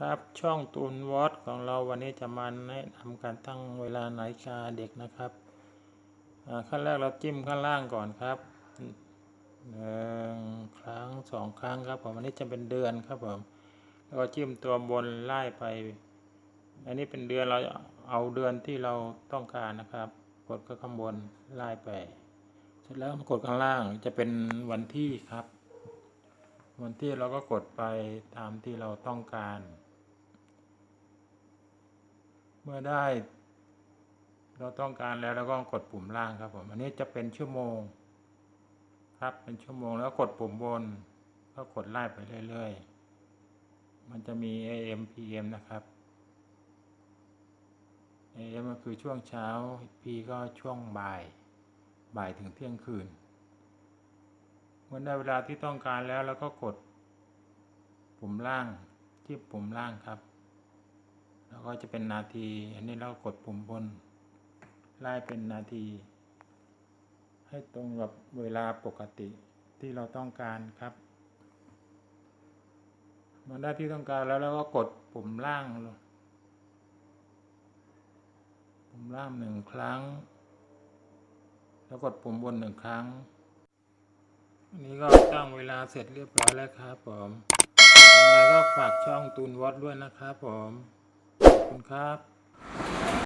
ครับช่องตูนวอตของเราวันนี้จะมาแนะนำการตั้งเวลานาฬิกาเด็กนะครับขั้นแรกเราจิ้มข้างล่างก่อนครับหนึ่งครั้งสองครั้งครับผมอันนี้จะเป็นเดือนครับผมแล้วก็จิ้มตัวบนไล่ไป อันนี้เป็นเดือนเราเอาเดือนที่เราต้องการนะครับ กดก็ข้างบนไล่ไป เสร็จแล้วกดข้างล่างจะเป็นวันที่ครับ วันที่เราก็กดไปตามที่เราต้องการ เมื่อได้ เราต้องการแล้วเราก็กดปุ่มล่างครับผมอันนี้จะเป็นชั่วโมง ครับเป็นชั่วโมงแล้วกดปุ่มบน ก็กดไล่ไปเรื่อยๆ มันจะมี AM PM นะครับ AM ก็คือช่วงเช้า P ก็ช่วงบ่าย บ่ายถึงเที่ยงคืน มื่อได้เวลาที่ต้องการแล้วเราก็กด ปุ่มล่างที่ปุ่มล่างครับ แล้วก็จะเป็นนาที อันนี้เรากดปุ่มบนไล่เป็นนาที ให้ตรงกับเวลาปกติที่เราต้องการครับมื่อได้ที่ต้องการแล้วเราก็กดปุ่มล่างปุ่มล่างหนึ่งครั้ง แล้วกดปุ่มบนหนึ่งครั้ง อันนี้ก็ตั้งเวลาเสร็จเรียบร้อยแล้วครับผมยังไงก็ฝากช่องตูนวอดด้วยนะครับผม ขอบคุณครับ